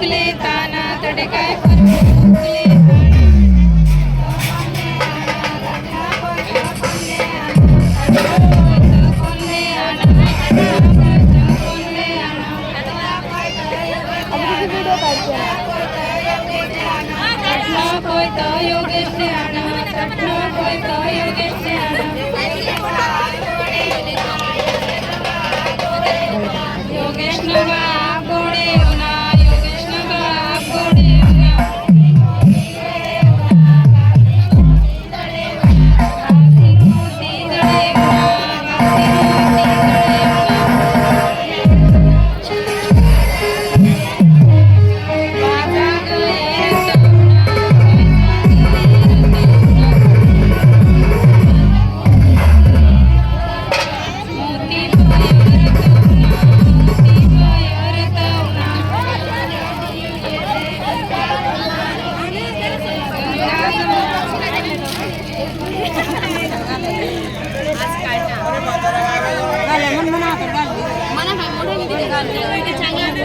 फुंकले ताना तडकाय फुंकले કોઈ તો યોગેશ ને આના કોઈ చేయాలి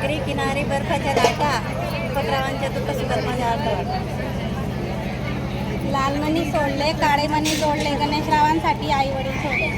सागरी किनारी बर्फाच्या लाटा उपद्रवांच्या दुःख सुगर्माच्या लाल लालमणी सोडले काळे मणी जोडले गणेशरावांसाठी आई वडील सोडले?